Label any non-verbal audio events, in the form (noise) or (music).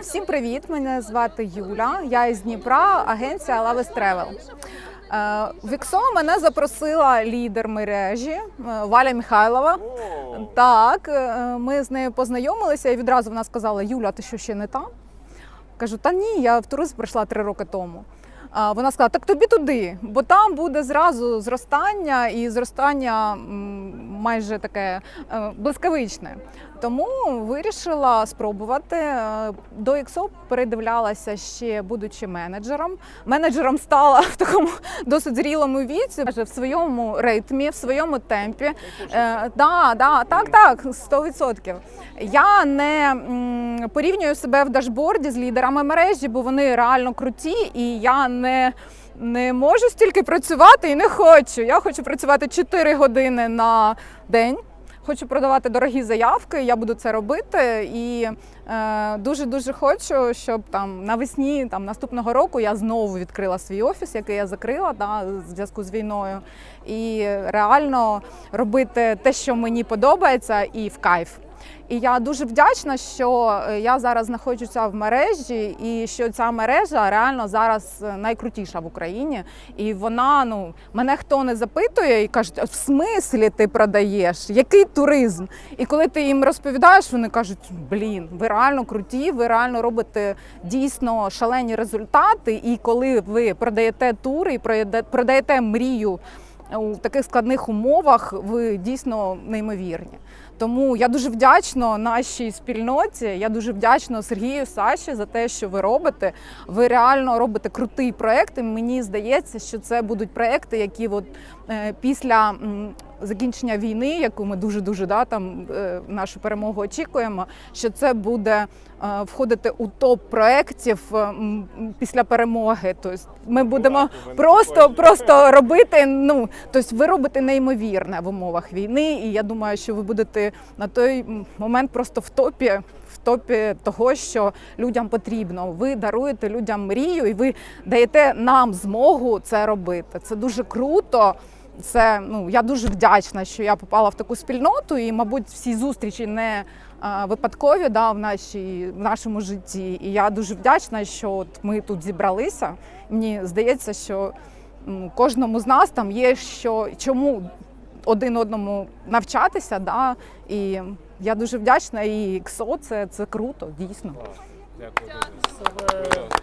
Всім привіт! Мене звати Юля. Я із Дніпра, агенція Lavis Travel. Е, В ІКСО мене запросила лідер мережі е, Валя Михайлова. Так, е, ми з нею познайомилися і відразу вона сказала: Юля, ти що ще не там? Кажу, та ні, я в туризм прийшла три роки тому. Вона сказала, так тобі туди, бо там буде зразу зростання і зростання майже таке е, блискавичне. Тому вирішила спробувати. Е, До ІКСО передивлялася ще будучи менеджером. Менеджером стала в такому (laughs) досить зрілому віці, в своєму ритмі, в своєму темпі. Е, да, да, так, так, 100%. Я не порівнюю себе в дашборді з лідерами мережі, бо вони реально круті, і я не. Не можу стільки працювати і не хочу. Я хочу працювати 4 години на день. Хочу продавати дорогі заявки. Я буду це робити. І е, дуже дуже хочу, щоб там навесні там наступного року я знову відкрила свій офіс, який я закрила да, в зв'язку з війною. І реально робити те, що мені подобається, і в кайф. І я дуже вдячна, що е, я зараз знаходжуся в мережі, і що ця мережа реально зараз е, найкрутіша в Україні. І вона ну мене хто не запитує і кажуть, в смислі ти продаєш? Який туризм? І коли ти їм розповідаєш, вони кажуть: блін, ви реально круті, ви реально робите дійсно шалені результати. І коли ви продаєте тури і продаєте мрію у таких складних умовах, ви дійсно неймовірні. Тому я дуже вдячна нашій спільноті. Я дуже вдячна Сергію Саші за те, що ви робите. Ви реально робите крутий проект. І мені здається, що це будуть проекти, які от е, після закінчення війни, яку ми дуже дуже да там е, нашу перемогу очікуємо, що це буде е, входити у топ проєктів е, після перемоги. Тобто ми будемо просто просто робити. Ну тобто ви робите неймовірне в умовах війни, і я думаю, що ви будете на той момент просто в топі. В топі того, що людям потрібно. Ви даруєте людям мрію, і ви даєте нам змогу це робити. Це дуже круто. Це ну я дуже вдячна, що я попала в таку спільноту, і, мабуть, всі зустрічі не а, випадкові да, в, нашій, в нашому житті. І я дуже вдячна, що от ми тут зібралися. Мені здається, що м, кожному з нас там є що чому один одному навчатися. Да? І я дуже вдячна. І КСО це, це круто, дійсно. Дякую.